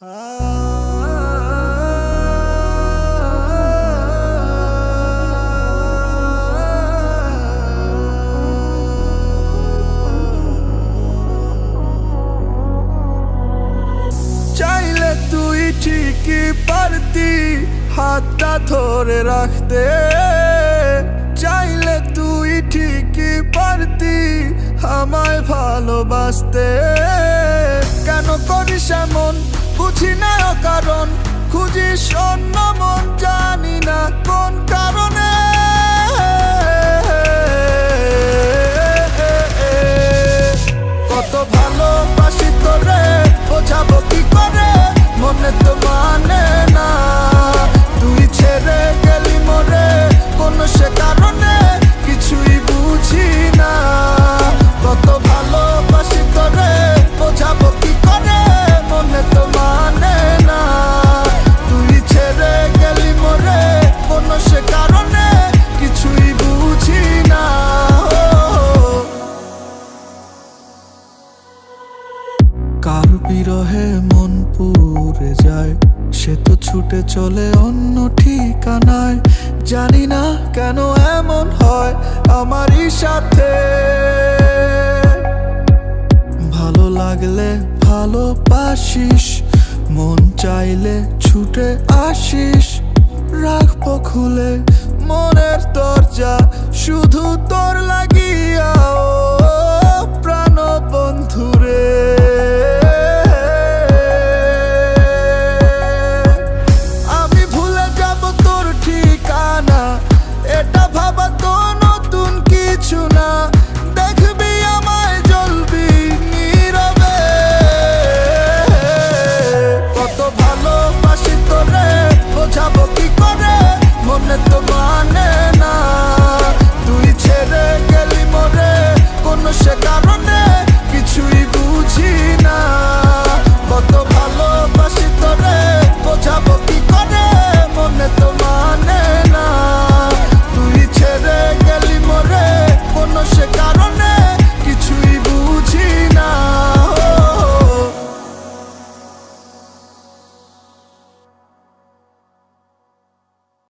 চাইলে তুই ঠিকই পারতি হাতটা ধরে রাখতে। চাইলে তুই ঠিকই পারতি আমায় ভালোবাসতে। করিস বুঝি না কারণ খুঁজিস অন্য কার বিরহে মন পুড়ে যায়। সে তো ছুটে চলে অন্য ঠিকানায়। জানি না কেন এমন হয় আমারই সাথে। ভালো লাগলে ভালোবাসিস, মন চাইলে ছুটে আসিস। রাখব খুলে মনের দরজা, শুধু তোর লাগিয়া বোঝাবো কি করে? মনে তো মানে না। তুই ছেড়ে গেলি মরে। কোনো সে কারণে